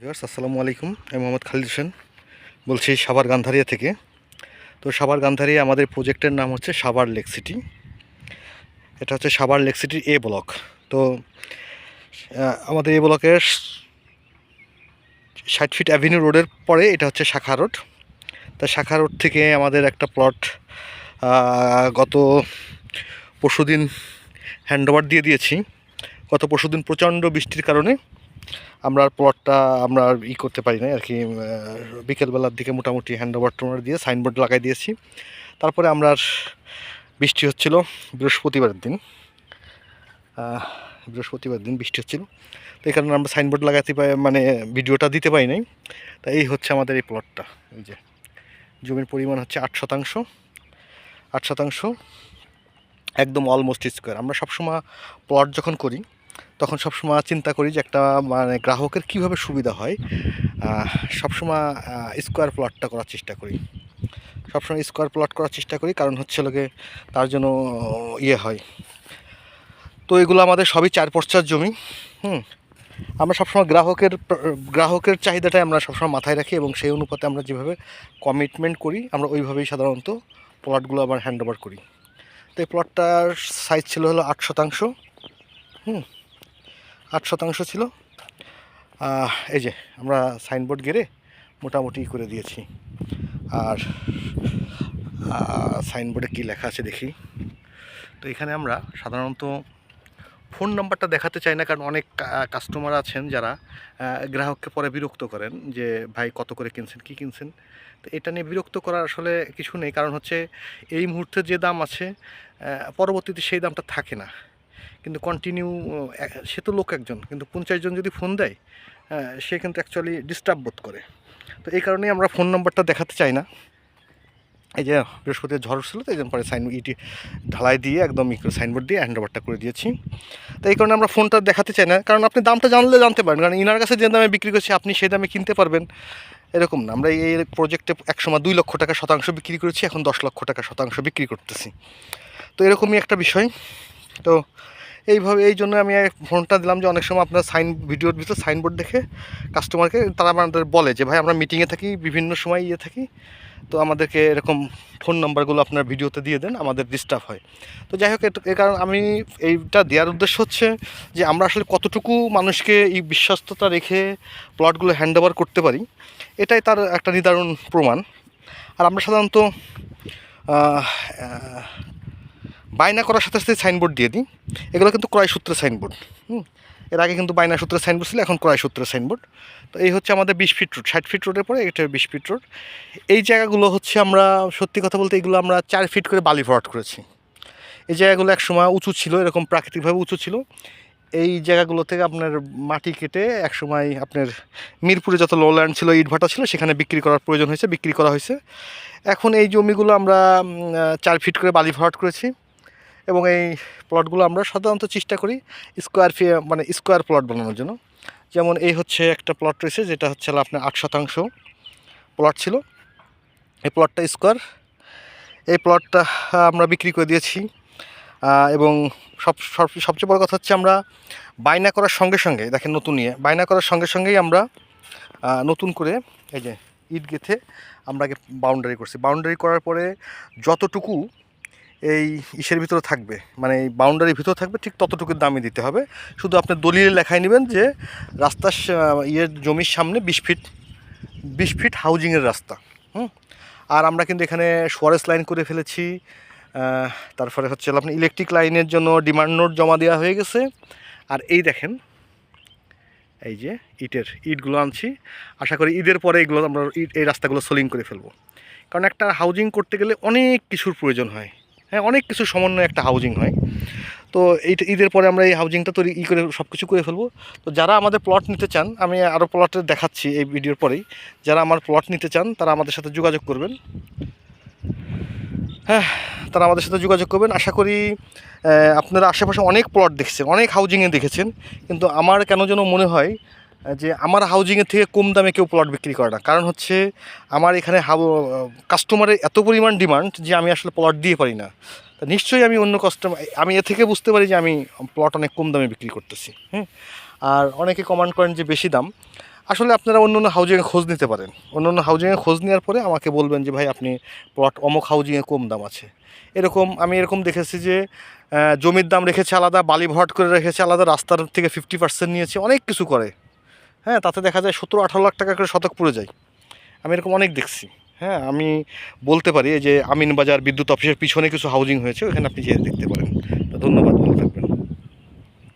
আসসালামু আলাইকুম। আমি মোহাম্মদ খালিদ হোসেন, বলছি সাভার গান্ধারিয়া থেকে। তো সাভার গান্ধারিয়া আমাদের প্রজেক্টের নাম হচ্ছে সাভার লেক সিটি। এটা হচ্ছে সাভার লেক সিটির এ ব্লক। তো আমাদের এ ব্লকের ষাট ফিট অ্যাভিনিউ রোডের পরে এটা হচ্ছে শাখা রোড। তা শাখা রোড থেকে আমাদের একটা প্লট গত পরশুদিন হ্যান্ডওভার দিয়ে দিয়েছি। গত পরশুদিন প্রচণ্ড বৃষ্টির কারণে আমরা আর প্লটটা আমরা আর ই করতে পারি না আর কি বিকেলবেলার দিকে মোটামুটি হ্যান্ড ওভার টোভার দিয়ে সাইনবোর্ড লাগাই দিয়েছি। তারপরে আমরা আর বৃষ্টি হচ্ছিল বৃহস্পতিবারের দিন। বৃহস্পতিবার দিন বৃষ্টি হচ্ছিল। তো এই কারণে আমরা সাইনবোর্ড লাগাতে পাই মানে ভিডিওটা দিতে পারি নাই। তা এই হচ্ছে আমাদের এই প্লটটা এই যে। জমির পরিমাণ হচ্ছে আট শতাংশ। আট শতাংশ, একদম অলমোস্ট স্কোয়ার আমরা সবসময় প্লট যখন করি তখন সবসময় চিন্তা করি যে একটা মানে গ্রাহকের কীভাবে সুবিধা হয় সবসময় স্কোয়ার প্লটটা করার চেষ্টা করি। সবসময় স্কোয়ার প্লট করার চেষ্টা করি, কারণ হচ্ছে লোকে তার জন্য ইয়ে হয়। তো এগুলো আমাদের সবই চার পশ্চার জমি, হুম? আমরা সবসময় গ্রাহকের গ্রাহকের চাহিদাটাই আমরা সবসময় মাথায় রাখি এবং সেই অনুপাতে আমরা যেভাবে কমিটমেন্ট করি, আমরা ওইভাবেই সাধারণত প্লটগুলো আবার হ্যান্ড করি। তো এই প্লটটার সাইজ ছিল হলো আট শতাংশ, হুম? আট শতাংশ ছিল। এই যে, আমরা সাইনবোর্ড গেড়ে মোটামুটি করে দিয়েছি। আর সাইনবোর্ডে কী লেখা আছে দেখি। তো এখানে আমরা সাধারণত ফোন নাম্বারটা দেখাতে চাই না, কারণ অনেক কাস্টমার আছেন যারা গ্রাহককে পরে বিরক্ত করেন যে, ভাই, কত করে কিনছেন, কি কিনছেন? তো এটা নিয়ে বিরক্ত করার আসলে কিছু নেই, কারণ হচ্ছে এই মুহূর্তে যে দাম আছে পরবর্তীতে সেই দামটা থাকে না। কিন্তু কন্টিনিউ সে তো লোক একজন, কিন্তু পঞ্চাশ জন যদি ফোন দেয় সে কিন্তু অ্যাকচুয়ালি ডিস্টার্ব বোধ করে। তো এই কারণেই আমরা ফোন নম্বরটা দেখাতে চাই না। এই যে বৃহস্পতিবার ঝড় ছিল তো এই জন্য পরে সাইন ইটি ঢালাই দিয়ে একদম সাইনবোর্ড দিয়ে হ্যান্ড ওভারটা করে দিয়েছি। তো এই কারণে আমরা ফোনটা দেখাতে চাই না, কারণ আপনি দামটা জানলে জানতে পারেন কারণ ইনার কাছে যে দামে বিক্রি করছি, আপনি সেই দামে কিনতে পারবেন। এরকম না, আমরা এই প্রজেক্টে একসময় দুই লক্ষ টাকা শতাংশ বিক্রি করেছি, এখন দশ লক্ষ টাকা শতাংশ বিক্রি করতেছি। তো এরকমই একটা বিষয়। তো এইভাবে, এই জন্য আমি ফোনটা দিলাম যে অনেক সময় আপনার সাইন, ভিডিওর ভিতরে সাইনবোর্ড দেখে কাস্টমারকে, তারা আমাদের বলে যে, ভাই, আমরা মিটিংয়ে থাকি, বিভিন্ন সময় ইয়ে থাকি। তো আমাদেরকে এরকম ফোন নাম্বারগুলো আপনার ভিডিওতে দিয়ে দেন, আমাদের ডিস্টার্ব হয়। তো যাই হোক এ কারণ আমি এইটা দেওয়ার উদ্দেশ্য হচ্ছে যে, আমরা আসলে কতটুকু মানুষকে এই বিশ্বস্ততা রেখে প্লটগুলো হ্যান্ড ওভার করতে পারি, এটাই তার একটা নির্ধারণ প্রমাণ। আর আমরা সাধারণত বায়না করার সাথে সাথে সাইনবোর্ড দিয়ে দিই। এগুলো কিন্তু ক্রয় সূত্রের সাইনবোর্ড। হুম? এর আগে কিন্তু বায়না সূত্রের সাইনবোর্ড ছিল, এখন ক্রয় সূত্রের সাইনবোর্ড। তো এই হচ্ছে আমাদের বিশ ফিট রোড, ষাট ফিট রোডের পরে এটা বিশ ফিট রোড। এই জায়গাগুলো হচ্ছে আমরা, সত্যি কথা বলতে এগুলো আমরা চার ফিট করে বালি ভরাট করেছি। এই জায়গাগুলো এক সময় উঁচু ছিল, এরকম প্রাকৃতিকভাবে উঁচু ছিল। এই জায়গাগুলো থেকে আপনার মাটি কেটে এক সময় আপনার মিরপুরে যত লোল্যান্ড ছিল, ইটভাটা ছিল, সেখানে বিক্রি করার প্রয়োজন হয়েছে, বিক্রি করা হয়েছে। এখন এই জমিগুলো আমরা চার ফিট করে বালি ভরাট করেছি। এবং এই প্লটগুলো আমরা সাধারণত চেষ্টা করি স্কোয়ার ফি মানে স্কোয়ার প্লট বানানোর জন্য। যেমন এই হচ্ছে একটা প্লট রয়েছে, যেটা হচ্ছে আপনার আট শতাংশ প্লট ছিল। এই প্লটটা স্কোয়ার এই প্লটটা আমরা বিক্রি করে দিয়েছি। এবং সব সব, সবচেয়ে বড় কথা হচ্ছে আমরা বায়না করার সঙ্গে সঙ্গে, দেখেন নতুন নিয়ে বায়না করার সঙ্গে সঙ্গেই আমরা নতুন করে এই যে ইট গেথে আমরা আগে বাউন্ডারি করছি। বাউন্ডারি করার পরে যতটুকু এই ইসের ভিতরে থাকবে। মানে এই বাউন্ডারির ভিতরে থাকবে, ঠিক ততটুকুর দামই দিতে হবে। শুধু আপনি দলিলে লেখায় নেবেন যে, রাস্তার ইয়ের জমির সামনে বিশ ফিট বিশ ফিট হাউজিংয়ের রাস্তা। হুম? আর আমরা কিন্তু এখানে সোয়ারেস লাইন করে ফেলেছি। তারপরে হচ্ছে আপনি ইলেকট্রিক লাইনের জন্য ডিমান্ড নোট জমা দেওয়া হয়ে গেছে। আর এই দেখেন, এই যে ইটের, ইটগুলো আনছি। আশা করি ঈদের পরে এগুলো আমরা এই রাস্তাগুলো সোলিং করে ফেলব। কারণ একটা হাউজিং করতে গেলে অনেক কিছুর প্রয়োজন হয়। হ্যাঁ অনেক কিছু সমন্বয়ে একটা হাউজিং হয়। তো এই ঈদের পরে আমরা এই হাউজিংটা তৈরি, ই করে সব কিছু করে ফেলব। তো যারা আমাদের প্লট নিতে চান, আমি আরও প্লটে দেখাচ্ছি এই ভিডিওর পরেই। যারা আমার প্লট নিতে চান, তারা আমাদের সাথে যোগাযোগ করবেন। হ্যাঁ তারা আমাদের সাথে যোগাযোগ করবেন। আশা করি আপনারা আশেপাশে অনেক প্লট দেখছেন, অনেক হাউজিংয়ে দেখেছেন। কিন্তু আমার কেন যেন মনে হয় যে আমার হাউজিংয়ের থেকে কম দামে কেউ প্লট বিক্রি করে না। কারণ হচ্ছে আমার এখানে হাউ কাস্টমারের এত পরিমাণ ডিমান্ড যে আমি আসলে প্লট দিয়ে পারি না। তা নিশ্চয়ই আমি অন্য কাস্টমার আমি এ থেকে বুঝতে পারি যে আমি প্লট অনেক কম দামে বিক্রি করতেছি হ্যাঁ আর অনেকে কমান্ড করেন যে বেশি দাম। আসলে আপনারা অন্য অন্য হাউজিংয়ে খোঁজ নিতে পারেন। অন্য অন্য হাউজিংয়ে খোঁজ নেওয়ার পরে আমাকে বলবেন যে, ভাই, আপনি প্লট অমুক হাউজিংয়ে কম দাম আছে। এরকম আমি এরকম দেখেছি যে জমির দাম রেখেছে আলাদা বালি ভরাট করে রেখেছে আলাদা, রাস্তার থেকে ফিফটি পার্সেন্ট নিয়েছে, অনেক কিছু করে। হ্যাঁ তাতে দেখা যায় সতেরো আঠারো লাখ টাকা করে শতক পড়ে যায়। আমি এরকম অনেক দেখছি। হ্যাঁ আমি বলতে পারি যে আমিনবাজার বিদ্যুৎ অফিসের পিছনে কিছু হাউজিং হয়েছে, ওখানে আপনি যেয়ে দেখতে পারেন। ধন্যবাদ।